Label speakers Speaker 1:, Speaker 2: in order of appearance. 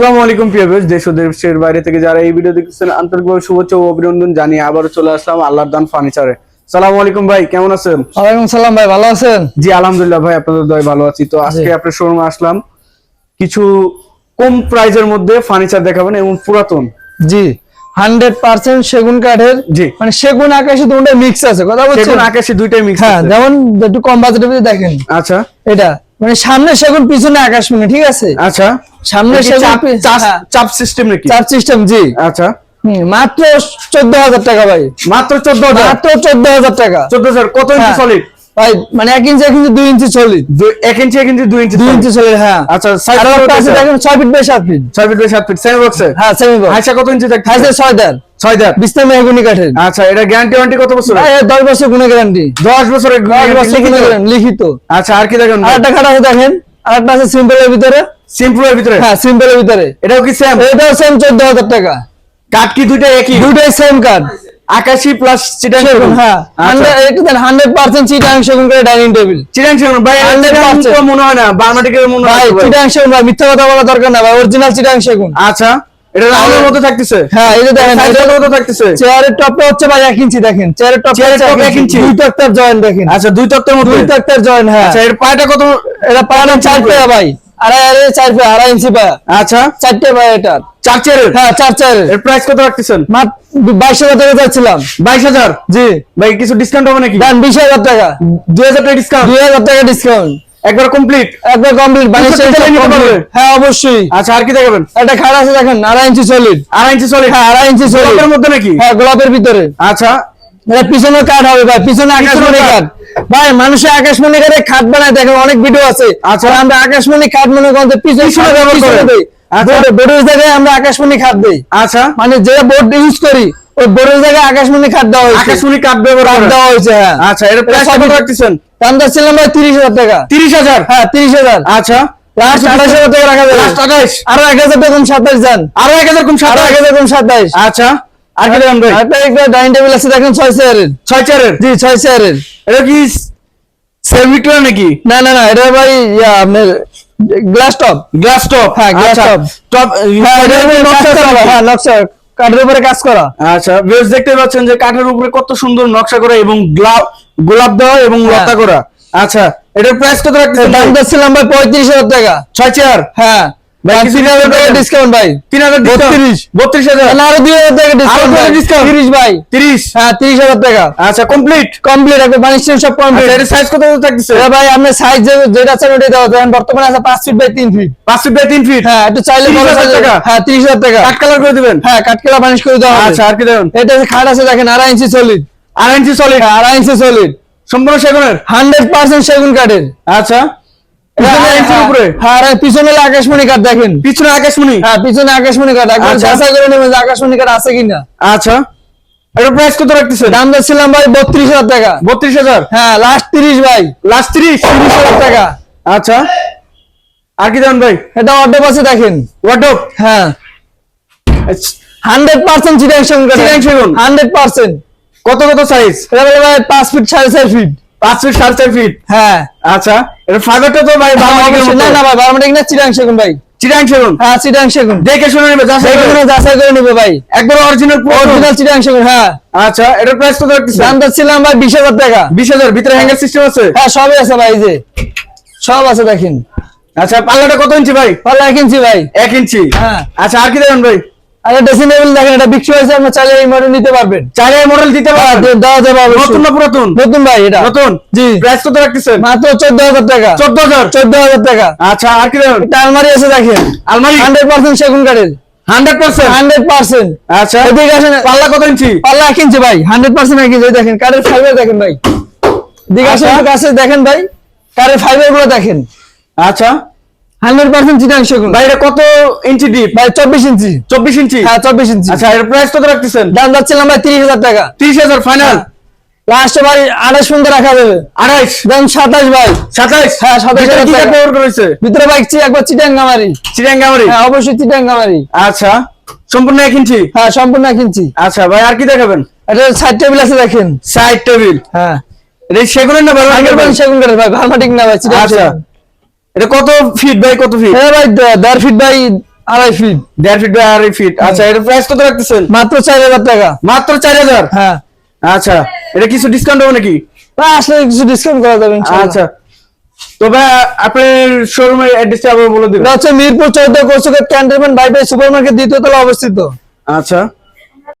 Speaker 1: আসসালামু আলাইকুম প্রিয় ভিউয়ার্স দেশ ও দেশের বাইরে থেকে যারা এই ভিডিও দেখতেছেন আন্তরিকভাবে শুভেচ্ছা ও অভিনন্দন জানিয়ে আবারও চলে আসলাম আল্লাহর দান ফার্নিচারে সালামু আলাইকুম ভাই কেমন আছেন?
Speaker 2: ওয়ালাইকুম সালাম ভাই ভালো আছেন?
Speaker 1: জি আলহামদুলিল্লাহ ভাই আপনাদের দয় ভালো আছি। তো আজকে আপনার শোরুমে আসলাম। কিছু কম প্রাইজের মধ্যে ফার্নিচার দেখাবেন এবং পুরাতন।
Speaker 2: জি হান্ড্রেড পার্সেন্ট সেগুন কাঠের।
Speaker 1: জি।
Speaker 2: মানে সেগুন আকাশে দুটো মিক্স আছে কথা বলছেন?
Speaker 1: সেগুন আকাশে দুইটাই মিক্স
Speaker 2: হ্যাঁ যেমন একটু কম বাজেটের মধ্যে দেখেন।
Speaker 1: আচ্ছা।
Speaker 2: এটা মানে সামনে সেগুন পিছনে আকাশ মানে ঠিক আছে?
Speaker 1: আচ্ছা।
Speaker 2: সামনে
Speaker 1: চাপ- চাপ-
Speaker 2: হ্যাঁ,
Speaker 1: সিস্টেম নাকি?
Speaker 2: চাপ সিস্টেম জি।
Speaker 1: আচ্ছা।
Speaker 2: মাত্র চোদ্দ হাজার টাকা ভাই।
Speaker 1: মাত্র চোদ্দ হাজার?
Speaker 2: মাত্র চোদ্দ হাজার টাকা।
Speaker 1: চোদ্দ হাজার কত ইঞ্চি
Speaker 2: হ্যাঁ।
Speaker 1: সলিড
Speaker 2: ভাই মানে এক ইঞ্চি এক ইঞ্চি দুই ইঞ্চি চলি
Speaker 1: এক ইঞ্চি এক ইঞ্চি দুই ইঞ্চি
Speaker 2: দুই ইঞ্চি চলি হ্যাঁ।
Speaker 1: আচ্ছা
Speaker 2: দেখেন ছয় ফিট বাই সাত ফিট
Speaker 1: ছয় ফিট বাই সাত ফিট সেমি বক্সে
Speaker 2: হ্যাঁ সেমি বক্স
Speaker 1: হাইসা কত ইঞ্চি দেখতে
Speaker 2: হাইসে ছয় দেড়।
Speaker 1: ছয় দেড়।
Speaker 2: বিস্তার মেহগুনি কাঠের।
Speaker 1: আচ্ছা এটা গ্যারান্টি ওয়ারেন্টি কত বছর
Speaker 2: ভাই, দশ বছর গুণে গ্যারান্টি
Speaker 1: দশ বছরের
Speaker 2: লিখিত?
Speaker 1: আচ্ছা আর কি দেখেন
Speaker 2: আর একটা খাট দেখেন। আর একটা আছে সিম্পলের ভিতরে?
Speaker 1: সিম্পলের ভিতরে?
Speaker 2: হ্যাঁ সিম্পলের ভিতরে।
Speaker 1: এটাও কি সেম
Speaker 2: এটাও সেম চোদ্দ হাজার টাকা।
Speaker 1: কাঠ কি দুইটা একই?
Speaker 2: দুটাই সেম কাঠ।
Speaker 1: আকাশি প্লাস চিটাং
Speaker 2: সেগুন হ্যাঁ। হান্ড্রেড একটু দেন হান্ড্রেড পার্সেন্ট চিটাং সেগুন করে ডাইনিং টেবিল।
Speaker 1: চিটাং সেগুন ভাই হান্ড্রেড পার্সেন্ট। মনে হয় না বার্মাটিকের মনে হয় ভাই।
Speaker 2: চিটাং সেগুন ভাই মিথ্যা কথা বলা দরকার না ভাই অরিজিনাল চিটাং সেগুন।
Speaker 1: আচ্ছা। এটা রাউন্ডের মধ্যে থাকতেছে।
Speaker 2: হ্যাঁ এই যে দেখেন
Speaker 1: সাইজের মধ্যে থাকতেছে।
Speaker 2: চেয়ারের টপটা হচ্ছে ভাই ইঞ্চি দেখেন চেয়ারের টপ
Speaker 1: চেয়ারের top এক ইঞ্চি।
Speaker 2: দুই তক্তার জয়েন্ট দেখেন।
Speaker 1: আচ্ছা দুই মধ্যে?
Speaker 2: দুই তক্তার জয়েন্ট হ্যাঁ।
Speaker 1: আচ্ছা এর পায়টা কত?
Speaker 2: এটা পাওয়া চার পেয়া ভাই। আড়াই আড়াই চার পেয়া আড়াই ইঞ্চি পায়া।
Speaker 1: আচ্ছা।
Speaker 2: এটা।
Speaker 1: চার চেয়ারের?
Speaker 2: হ্যাঁ চার
Speaker 1: এর প্রাইস কত রাখতেছেন?
Speaker 2: মাত্র হাজার টাকা
Speaker 1: হাজার?
Speaker 2: জি।
Speaker 1: ভাই কিছু ডিসকাউন্ট হবে নাকি?
Speaker 2: দেন হাজার টাকা।
Speaker 1: দুই হাজার টাকা ডিসকাউন্ট
Speaker 2: দুই হাজার টাকা ডিসকাউন্ট
Speaker 1: একবার কমপ্লিট
Speaker 2: একবার কমপ্লিট? হ্যাঁ অবশ্যই।
Speaker 1: আচ্ছা আর কি দেখাবেন?
Speaker 2: একটা খাট আছে দেখেন আড়াই ইঞ্চি সলিড
Speaker 1: আড়াই ইঞ্চি সলিড
Speaker 2: হ্যাঁ আড়াই ইঞ্চি সলিড
Speaker 1: গোলাপের মধ্যে নাকি?
Speaker 2: হ্যাঁ গোলাপের ভিতরে।
Speaker 1: আচ্ছা।
Speaker 2: এটা পিছনে কাঠ হবে ভাই পিছনে আকাশমণি
Speaker 1: কাঠ।
Speaker 2: ভাই আকাশমণি কাঠে খাট বানায় দেখেন অনেক ভিডিও আছে।
Speaker 1: আচ্ছা।
Speaker 2: আমরা আকাশমণি খাট মনে করেন পিছনে
Speaker 1: ব্যবহার করেন।
Speaker 2: দেই।
Speaker 1: আচ্ছা।
Speaker 2: বোর্ড- বোর্ডের জায়গায় আমরা আকাশমণি খাট দেই।
Speaker 1: আচ্ছা।
Speaker 2: মানে যে বোর্ড ইউজ করি ওই বোর্ডের জায়গায় আকাশমণি খাট দেওয়া হয়েছে।
Speaker 1: আকাশমণি কাঠ ব্যবহার
Speaker 2: দেওয়া হয়েছে হ্যাঁ।
Speaker 1: আচ্ছা এর
Speaker 2: এটা
Speaker 1: কত রাখতেছেন?
Speaker 2: দাম ছিলাম ভাই তিরিশ হাজার টাকা।
Speaker 1: তিরিশ হাজার?
Speaker 2: হ্যাঁ তিরিশ হাজার।
Speaker 1: আচ্ছা।
Speaker 2: লাস্ট আঠাশ হাজার টাকা রাখা যাবে। আরও এক হাজার টাকা কম যান।
Speaker 1: আরও এক হাজার কম সাতাশ?
Speaker 2: এক হাজার কম সাতাইশ
Speaker 1: আচ্ছা। আর কি দেবেন ভাই?
Speaker 2: একটা ডাইনিং টেবিল আছে দেখেন ছয় চেয়ারের
Speaker 1: ছয় চেয়ারের
Speaker 2: জি ছয় চেয়ারের
Speaker 1: এটা কি সেম ভিক্টোরিয়া নাকি?
Speaker 2: না না না এটা ভাই আপনার গ্লাস টপ
Speaker 1: গ্লাস টপ
Speaker 2: হ্যাঁ, glass top।
Speaker 1: টপ
Speaker 2: হ্যাঁ নকশা হ্যাঁ নকশা। কাঠের উপরে কাজ করা?
Speaker 1: আচ্ছা বেশ দেখতে পাচ্ছেন যে কাঠের উপরে কত সুন্দর নকশা করা এবং গোলাপ দেওয়া এবং
Speaker 2: হ্যাঁ।
Speaker 1: লতা করা। আচ্ছা এটার প্রাইস কত রাখতেছেন
Speaker 2: দাম দিচ্ছিলাম ভাই পঁয়ত্রিশ হাজার টাকা।
Speaker 1: ছয় চেয়ার?
Speaker 2: হ্যাঁ। হাজার টাকা ডিসকাউন্ট ভাই।
Speaker 1: তিন হাজার
Speaker 2: বত্রিশ।
Speaker 1: বত্রিশ হাজার।
Speaker 2: আরও দুই হাজার টাকা ডিসকাউন্ট
Speaker 1: আরও
Speaker 2: তিরিশ ভাই।
Speaker 1: তিরিশ।
Speaker 2: হ্যাঁ তিরিশ হাজার টাকা।
Speaker 1: আচ্ছা কমপ্লিট
Speaker 2: কমপ্লিট একবার বানিয়েছেন সব কমপ্লিট
Speaker 1: সাইজ কত থাকতেছে?
Speaker 2: ভাই আপনার সাইজ যেটা আছে ওটা দেওয়া দেন বর্তমানে আছে পাঁচ ফিট বাই তিন ফিট
Speaker 1: পাঁচ ফিট বাই তিন ফিট
Speaker 2: হ্যাঁ একটু চাইলে
Speaker 1: 30,000
Speaker 2: বড়
Speaker 1: টাকা?
Speaker 2: হ্যাঁ তিরিশ হাজার টাকা।
Speaker 1: কালার করে দিবেন?
Speaker 2: হ্যাঁ বানিশ করে দেওয়া
Speaker 1: আচ্ছা আর কি দেবেন?
Speaker 2: এটা খাট আছে দেখেন আড়াই ইঞ্চি সলিড
Speaker 1: আড়াই ইঞ্চি সলিড
Speaker 2: আড়াই ইঞ্চি সলিড
Speaker 1: সম্পূর্ণ সেগুনের?
Speaker 2: হান্ড্রেড পার্সেন্ট সেগুন কাঠের।
Speaker 1: আচ্ছা।
Speaker 2: পিছনে হলো আকাশমণি কাঠ দেখেন।
Speaker 1: পিছনে আকাশমণি?
Speaker 2: হ্যাঁ পিছনে আকাশমণি কাঠ। একবার
Speaker 1: আচ্ছা।
Speaker 2: যাচাই করে নেবেন যে আকাশমণি কাঠ আছে কিনা।
Speaker 1: আচ্ছা। প্রাইস কত রাখতেছে
Speaker 2: দাম ভাই বত্রিশ হাজার টাকা।
Speaker 1: বত্রিশ হাজার?
Speaker 2: হ্যাঁ লাস্ট তিরিশ ভাই।
Speaker 1: লাস্ট তিরিশ?
Speaker 2: তিরিশ হাজার টাকা।
Speaker 1: আচ্ছা। আর কি ভাই?
Speaker 2: এটা আছে দেখেন। হ্যাঁ। Hundred percent? Hundred percent.
Speaker 1: কত কত সাইজ
Speaker 2: এটা ভাই পাঁচ ফিট সাড়ে চার ফিট।
Speaker 1: পাঁচ ফিট সাড়ে চার ফিট?
Speaker 2: হ্যাঁ।
Speaker 1: আচ্ছা এটা ফাইবারটা তো ভাই বাংলাদেশের
Speaker 2: না না ভাই বারোমাটিক না চিটাং সেগুন ভাই।
Speaker 1: চিরাং সেগুন?
Speaker 2: হ্যাঁ চিটাং সেগুন।
Speaker 1: দেখে শুনে নেবে
Speaker 2: যাচাই করে নেবে। ভাই।
Speaker 1: একবার অরিজিনাল
Speaker 2: অরিজিনাল চিটাং সেগুন হ্যাঁ।
Speaker 1: আচ্ছা এটার প্রাইস কত রাখতেছে
Speaker 2: দামটা ছিলাম ভাই বিশ হাজার টাকা।
Speaker 1: বিশ হাজার ভিতরে হ্যাঙ্গার সিস্টেম আছে?
Speaker 2: হ্যাঁ সবই আছে ভাই যে। সব আছে দেখেন।
Speaker 1: আচ্ছা পাল্লাটা কত ইঞ্চি ভাই?
Speaker 2: পাল্লা এক ইঞ্চি ভাই।
Speaker 1: এক ইঞ্চি।
Speaker 2: হ্যাঁ।
Speaker 1: আচ্ছা আর কি দেবেন ভাই?
Speaker 2: আর ড্রেসিং টেবিল দেখেন এটা বিক্রি হয়েছে চাইলে এই মডেল নিতে পারবেন।
Speaker 1: চারে মডেল দিতে
Speaker 2: হ্যাঁ,
Speaker 1: পারবেন
Speaker 2: দেওয়া যাবে
Speaker 1: নতুন না পুরাতন?
Speaker 2: নতুন ভাই এটা।
Speaker 1: নতুন?
Speaker 2: জি।
Speaker 1: প্রাইস কত রাখতেছেন?
Speaker 2: মাত্র চোদ্দ হাজার টাকা।
Speaker 1: চোদ্দ হাজার
Speaker 2: চোদ্দ হাজার টাকা।
Speaker 1: আচ্ছা আর কি
Speaker 2: একটা আলমারি আছে দেখেন।
Speaker 1: আলমারি?
Speaker 2: হান্ড্রেড পার্সেন্ট সেগুন কাঠের।
Speaker 1: Hundred percent?
Speaker 2: Hundred percent.
Speaker 1: আচ্ছা।
Speaker 2: এদিকে আসেন।
Speaker 1: পাল্লা কত ইঞ্চি?
Speaker 2: পাল্লা ইঞ্চি ভাই। ইঞ্চি। দেখেন কাঠের ফাইবার দেখেন ভাই। আসেন
Speaker 1: আচ্ছা।
Speaker 2: কাছে দেখেন ভাই। কাঠের ফাইবারগুলো দেখেন।
Speaker 1: আচ্ছা।
Speaker 2: হান্ড্রেড পার্সেন্ট চিটাং সেগুন
Speaker 1: ভাই এটা কত ইঞ্চি ডিপ
Speaker 2: ভাই চব্বিশ ইঞ্চি।
Speaker 1: চব্বিশ ইঞ্চি?
Speaker 2: হ্যাঁ চব্বিশ ইঞ্চি।
Speaker 1: আচ্ছা এর প্রাইস কত রাখতেছেন?
Speaker 2: দাম যাচ্ছিলাম ভাই তিরিশ হাজার টাকা।
Speaker 1: তিরিশ হাজার ফাইনাল
Speaker 2: লাস্ট ভাই আঠাশ পর্যন্ত রাখা যাবে।
Speaker 1: আড়াইশ
Speaker 2: দাম সাতাশ ভাই।
Speaker 1: সাতাইশ
Speaker 2: হ্যাঁ, 27
Speaker 1: কি। ব্যবহার করেছে?
Speaker 2: ভিতরে চি একবার চিটাঙ্গামারি।
Speaker 1: চিরাঙ্গামারি
Speaker 2: হ্যাঁ অবশ্যই চিটাঙ্গামারি।
Speaker 1: আচ্ছা সম্পূর্ণ এক ইঞ্চি?
Speaker 2: হ্যাঁ সম্পূর্ণ এক ইঞ্চি।
Speaker 1: আচ্ছা ভাই আর কি দেখাবেন?
Speaker 2: এটা সাইড টেবিল আছে দেখেন।
Speaker 1: সাইড টেবিল
Speaker 2: হ্যাঁ।
Speaker 1: এটা সেগুনের না ভালো
Speaker 2: আগের সেগুন কাঠের ভাই ভার্মাটিক না ভাই
Speaker 1: আচ্ছা। এটা কত ফিট ভাই কত ফিট
Speaker 2: এটা ভাই দেড় ফিট বাই আড়াই ফিট
Speaker 1: দেড় ফিট বাই আড়াই ফিট আচ্ছা এটা প্রাইস কত রাখতেছেন?
Speaker 2: মাত্র চার হাজার টাকা।
Speaker 1: মাত্র চার হাজার?
Speaker 2: হ্যাঁ।
Speaker 1: আচ্ছা এটা কিছু ডিসকাউন্ট হবে নাকি?
Speaker 2: আসলে কিছু ডিসকাউন্ট করা যাবে
Speaker 1: আচ্ছা তো ভাই আপনার শোরুমের অ্যাড্রেসটা আবার বলে দিবেন।
Speaker 2: হচ্ছে মিরপুর চৌদ্দ কোর্সুকের ক্যান্টনমেন্ট বাইপাই সুপার মার্কেট দ্বিতীয় তলা অবস্থিত।
Speaker 1: আচ্ছা।